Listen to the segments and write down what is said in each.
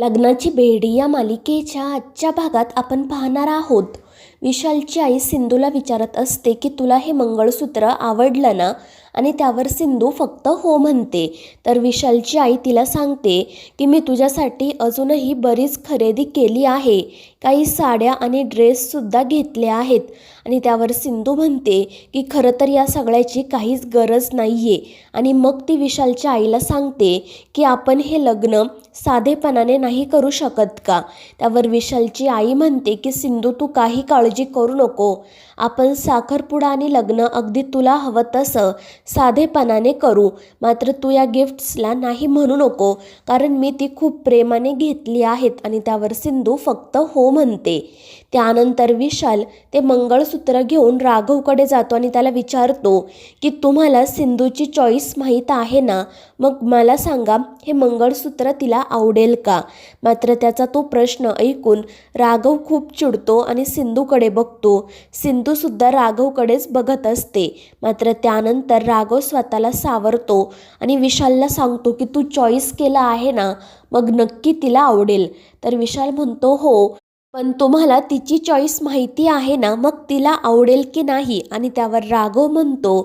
लग्नाची बेडी या मालिकेच्या आजच्या भागात आपण पाहणार आहोत. विशालची आई सिंधूला विचारत असते की तुला हे मंगळसूत्र आवडलं ना? आणि त्यावर सिंधू फक्त हो म्हणते. तर विशालची आई तिला सांगते की मी तुझ्यासाठी अजूनही बरीच खरेदी केली आहे. काही साड्या आणि ड्रेससुद्धा घेतले आहेत. आणि त्यावर सिंधू म्हणते की खरं तर या सगळ्याची काहीच गरज नाही आहे आणि मग ती विशालच्या आईला सांगते की आपण हे लग्न साधेपणाने नाही करू शकत का? त्यावर विशालची आई म्हणते की सिंधू तू काही काळजी करू नको. आपण साखरपुडा आणि लग्न अगदी तुला हवं तसं साधेपणाने करू. मात्र तू या गिफ्ट्सला नाही म्हणू नको कारण मी ती खूप प्रेमाने घेतली आहेत आणि त्यावर सिंधू फक्त हो म्हणते. त्यानंतर विशाल ते मंगळसूत्र घेऊन राघवकडे जातो आणि त्याला विचारतो की तुम्हाला सिंधूची चॉईस माहीत आहे ना? मग मला सांगा हे मंगळसूत्र तिला आवडेल का? मात्र त्याचा तो प्रश्न ऐकून राघव खूप चिडतो आणि सिंधूकडे बघतो. सिंधूसुद्धा राघवकडेच बघत असते. मात्र त्यानंतर राघव स्वतःला सावरतो आणि विशालला सांगतो की तू चॉईस केला आहे ना मग नक्की तिला आवडेल. तर विशाल म्हणतो हो. पण तुम्हाला तिची चॉईस माहिती आहे ना मग तिला आवडेल की नाही? आणि त्यावर राघव म्हणतो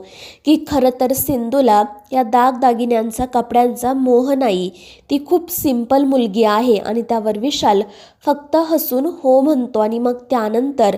की खरं तर सिंधूला या दागदागिन्यांचा कपड्यांचा मोह नाही. ती खूप सिंपल मुलगी आहे. आणि त्यावर विशाल फक्त हसून हो म्हणतो. आणि मग त्यानंतर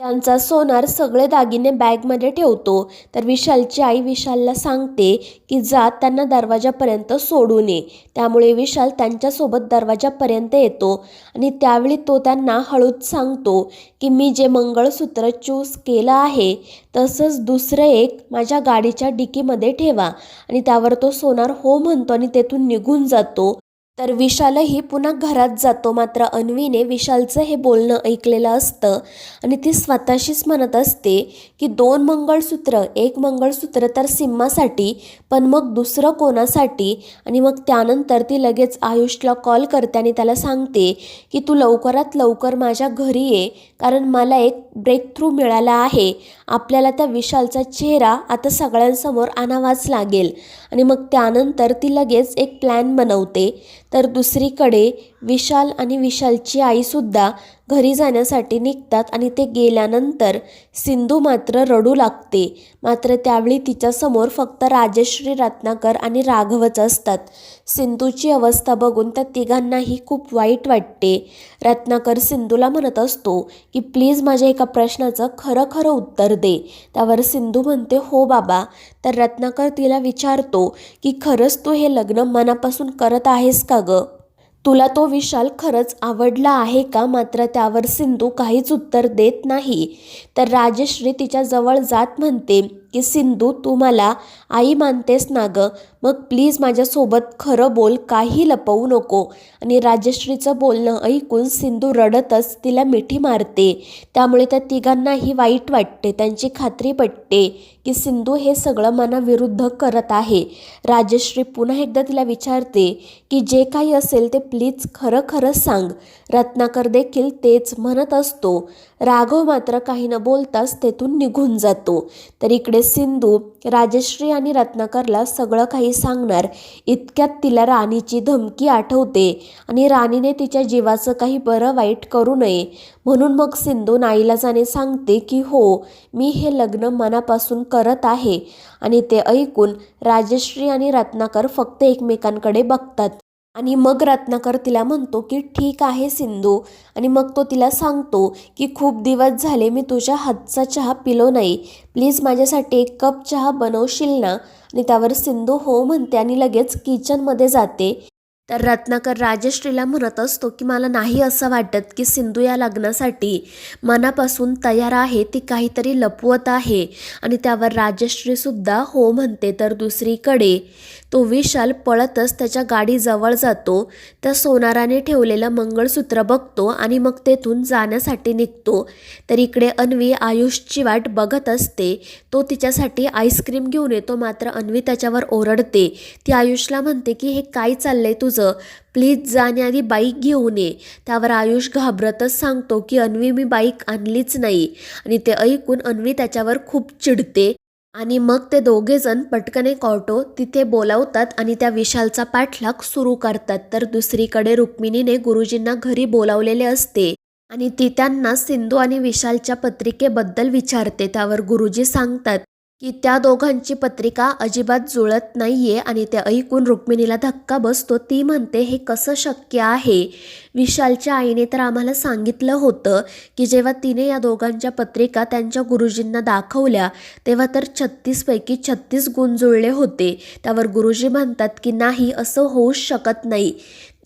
त्यांचा सोनार सगळे दागिने बॅगमध्ये ठेवतो. तर विशालची आई विशालला सांगते की जा त्यांना दरवाजापर्यंत सोडून ये. त्यामुळे विशाल त्यांच्यासोबत दरवाजापर्यंत येतो आणि त्यावेळी तो त्यांना हळूच सांगतो की मी जे मंगळसूत्र चूज केलं आहे तसंच दुसरं एक माझ्या गाडीच्या डिकीमध्ये ठेवा आणि त्यावर तो सोनार हो म्हणतो आणि तेथून निघून जातो. तर विशालही पुन्हा घरात जातो. मात्र अन्वीने विशालचं हे बोलणं ऐकलेलं असतं आणि ती स्वतःशीच म्हणत असते की दोन मंगळसूत्र एक मंगळसूत्र तर सिम्मासाठी पण मग दुसरं कोणासाठी? आणि मग त्यानंतर ती लगेच आयुषला कॉल करते आणि त्याला सांगते की तू लवकरात लवकर माझ्या घरी ये कारण मला एक ब्रेक थ्रू मिळाला आहे. आपल्याला त्या विशालचा चेहरा आता सगळ्यांसमोर आणावाच लागेल. आणि मग त्यानंतर ती लगेच एक प्लॅन बनवते. तर दुसरीकडे विशाल आणि विशालची आईसुद्धा घरी जाण्यासाठी निघतात आणि ते गेल्यानंतर सिंधू मात्र रडू लागते. मात्र त्यावेळी तिच्यासमोर फक्त राजश्री रत्नाकर आणि राघवच असतात. सिंधूची अवस्था बघून त्या तिघांनाही खूप वाईट वाटते. रत्नाकर सिंधूला म्हणत असतो की प्लीज माझ्या एका प्रश्नाचं खरं खरं उत्तर दे. त्यावर सिंधू म्हणते हो बाबा. तर रत्नाकर तिला विचारतो की खरंच तू हे लग्न मनापासून करत आहेस का गं? तुला तो विशाल खरंच आवडला आहे का? मात्र त्यावर सिंधू काहीच उत्तर देत नाही. तर राजश्री तिच्याजवळ जात म्हणते की सिंधू तू मला आई मानतेस ना गं. मग प्लीज माझ्यासोबत खरं बोल काही लपवू नको. आणि राजश्रीचं बोलणं ऐकून सिंधू रडतच तिला मिठी मारते. त्यामुळे त्या तिघांनाही वाईट वाटते त्यांची खात्री पटते की सिंधू हे सगळं मनाविरुद्ध करत आहे. राजश्री पुन्हा एकदा तिला विचारते की जे काही असेल ते प्लीज खरं खरं सांग. रत्नाकर देखील तेच म्हणत असतो. राघव मात्र काही न बोलताच तेथून निघून जातो. तर इकडे सिंधू राजश्री आणि रत्नाकरला सगळं काही सांगणार. इतक्यात तिला राणीची धमकी आठवते आणि राणीने तिच्या जीवाचं काही बरं वाईट करू नये. म्हणून मग सिंधू नाईलाजाने सांगते की हो मी हे लग्न मनापासून करत आहे आणि ते ऐकून राजश्री आणि रत्नाकर फक्त एकमेकांकडे बघतात. आणि मग रत्नाकर तिला म्हणतो की ठीक आहे सिंधू. आणि मग तो तिला सांगतो की खूप दिवस झाले मी तुझ्या हातचा चहा पिलो नाही. प्लीज माझ्यासाठी एक कप चहा बनवशील ना? आणि त्यावर सिंधू हो म्हणते आणि लगेच किचनमध्ये जाते. तर रत्नाकर राजश्रीला म्हणत असतो की मला नाही असं वाटत की सिंधू या लग्नासाठी मनापासून तयार आहे ती काहीतरी लपवत आहे. आणि त्यावर राजश्रीसुद्धा हो म्हणते. तर दुसरीकडे तो विशाल पळतच त्याच्या गाडीजवळ जातो. त्या सोनाराने ठेवलेलं मंगळसूत्र बघतो आणि मग तेथून जाण्यासाठी निघतो. तर इकडे अन्वी आयुषची वाट बघत असते. तो तिच्यासाठी आईस्क्रीम घेऊन येतो. मात्र अन्वी त्याच्यावर ओरडते. ती आयुषला म्हणते की हे काय चाललंय तुझं प्लीज जाण्याआधी बाईक घेऊन ये त्यावर आयुष घाबरतच सांगतो की अन्वी मी बाईक आणलीच नाही. आणि ते ऐकून अन्वी त्याच्यावर खूप चिडते. आणि मग ते दोघेजण पटकन एक ऑटो तिथे बोलावतात आणि त्या विशालचा पाठलाग सुरू करतात. तर दुसरीकडे रुक्मिणीने गुरुजींना घरी बोलावलेले असते. आणि ती त्यांना सिंधू आणि विशालच्या पत्रिकेबद्दल विचारते. त्यावर गुरुजी सांगतात की त्या दोघांची पत्रिका अजिबात जुळत नाहीये आणि ते ऐकून रुक्मिणीला धक्का बसतो. ती म्हणते हे कसं शक्य आहे? विशालच्या आईने तर आम्हाला सांगितलं होतं की जेव्हा तिने या दोघांच्या पत्रिका त्यांच्या गुरुजींना दाखवल्या तेव्हा तर छत्तीसपैकी छत्तीस गुण जुळले होते. त्यावर गुरुजी म्हणतात की नाही असं होऊच शकत नाही.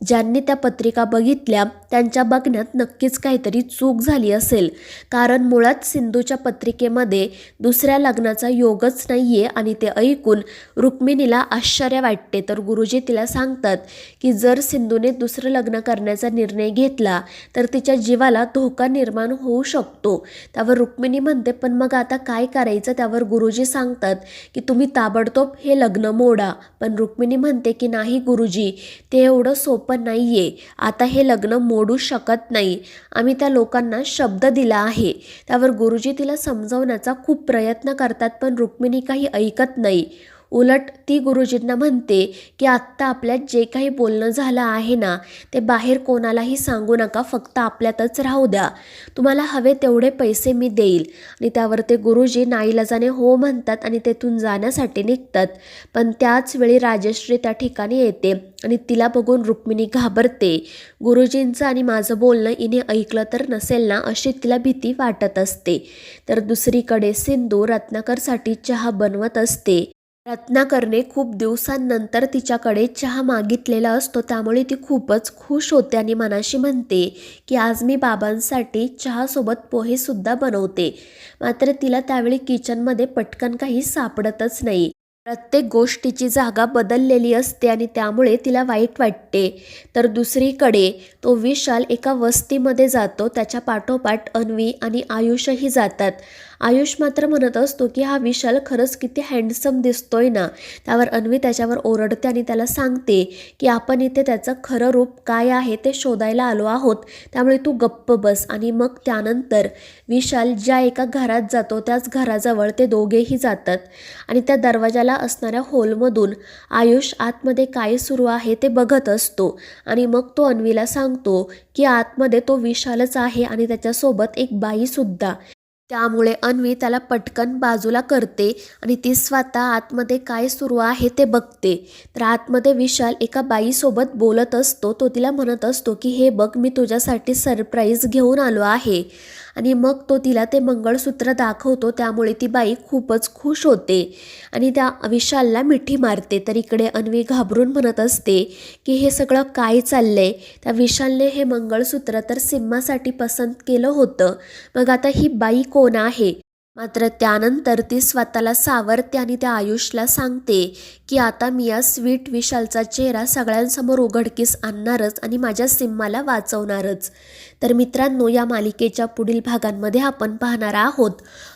ज्यांनी त्या पत्रिका बघितल्या त्यांच्या बघण्यात नक्कीच काहीतरी चूक झाली असेल. कारण मुळात सिंधूच्या पत्रिकेमध्ये दुसऱ्या लग्नाचा योगच नाही आहे आणि ते ऐकून रुक्मिणीला आश्चर्य वाटते. तर गुरुजी तिला सांगतात की जर सिंधूने दुसरं लग्न करण्याचा निर्णय घेतला तर तिच्या जीवाला धोका निर्माण होऊ शकतो. त्यावर रुक्मिणी म्हणते पण मग आता काय करायचं? त्यावर गुरुजी सांगतात की तुम्ही ताबडतोब हे लग्न मोडा. पण रुक्मिणी म्हणते की नाही गुरुजी ते एवढं सोपं सोपं नाही आहे आता हे लग्न मोडू शकत नाही. आम्ही त्या लोकांना शब्द दिला आहे. त्यावर गुरुजी तिला समजवण्याचा खूप प्रयत्न करतात पण रुक्मिणी काही ऐकत नाही. उलट ती गुरुजींना म्हणते की आत्ता आपल्यात जे काही बोलणं झालं आहे ना ते बाहेर कोणालाही सांगू नका फक्त आपल्यातच राहू द्या. तुम्हाला हवे तेवढे पैसे मी देईल. आणि त्यावर ते गुरुजी नाईलाजाने हो म्हणतात आणि तेथून जाण्यासाठी निघतात. पण त्याच वेळी राजश्री त्या ठिकाणी येते आणि तिला बघून रुक्मिणी घाबरते. गुरुजींचं आणि माझं बोलणं इने ऐकलं तर नसेल ना अशी तिला भीती वाटत असते. तर दुसरीकडे सिंधू रत्नाकरसाठी चहा बनवत असते. रत्नाकरने खूप दिवसांनंतर तिच्याकडे चहा मागितलेला असतो. त्यामुळे ती खूपच खुश होते आणि मनाशी म्हणते की आज मी बाबांसाठी चहासोबत पोहेसुद्धा बनवते. मात्र तिला त्यावेळी किचनमध्ये पटकन काही सापडतच नाही. प्रत्येक गोष्टीची जागा बदललेली असते आणि त्यामुळे तिला वाईट वाटते. तर दुसरीकडे तो विशाल एका वस्तीमध्ये जातो. त्याच्या पाठोपाठ अन्वी आणि आयुषही जातात. आयुष मात्र म्हणत असतो की हा विशाल खरंच किती हँडसम दिसतोय ना. त्यावर अन्वी त्याच्यावर ओरडते आणि त्याला सांगते की आपण इथे त्याचं खरं रूप काय आहे ते शोधायला आलो आहोत. त्यामुळे तू गप्प बस आणि मग त्यानंतर विशाल ज्या एका घरात जातो त्याच घराजवळ ते दोघेही जातात. आणि त्या दरवाजाला असणाऱ्या होलमधून आयुष आतमध्ये काय सुरू आहे ते बघत असतो. आणि मग तो अन्वीला सांगतो की आतमध्ये तो विशालच आहे आणि त्याच्यासोबत एक बाईसुद्धा त्यामुळे अन्वी त्याला पटकन बाजूला करते आणि ती स्वतः आतमध्ये काय सुरू आहे ते बघते. तर आतमध्ये विशाल एका बाईसोबत बोलत असतो तो तिला म्हणत असतो की हे बघ मी तुझ्यासाठी सरप्राईज घेऊन आलो आहे. आणि मग तो तिला ते मंगळसूत्र दाखवतो. त्यामुळे ती बाई खूपच खुश होते आणि त्या विशालला मिठी मारते. तर इकडे अन्वी घाबरून म्हणत असते की हे सगळं काय चाललंय? त्या विशालने हे मंगळसूत्र तर सिम्मासाठी पसंत केलं होतं. मग आता ही बाई कोण आहे? मात्र त्यानंतर ती स्वतःला सावरते आणि त्या आयुषला सांगते की आता मी या स्वीट विशालचा चेहरा सगळ्यांसमोर उघडकीस आणणारच आणि माझ्या सिम्माला वाचवणारच. तर मित्रांनो या मालिकेच्या पुढील भागांमध्ये आपण पाहणार आहोत.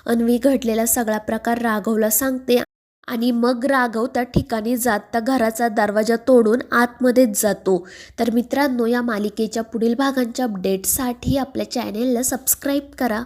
अन्वी घडलेला सगळा प्रकार राघवला सांगते आणि मग राघव त्या ठिकाणी जात त्या घराचा दरवाजा तोडून आतमध्येच जातो. तर मित्रांनो या मालिकेच्या पुढील भागांच्या अपडेटसाठी आपल्या चॅनेलला सबस्क्राईब करा.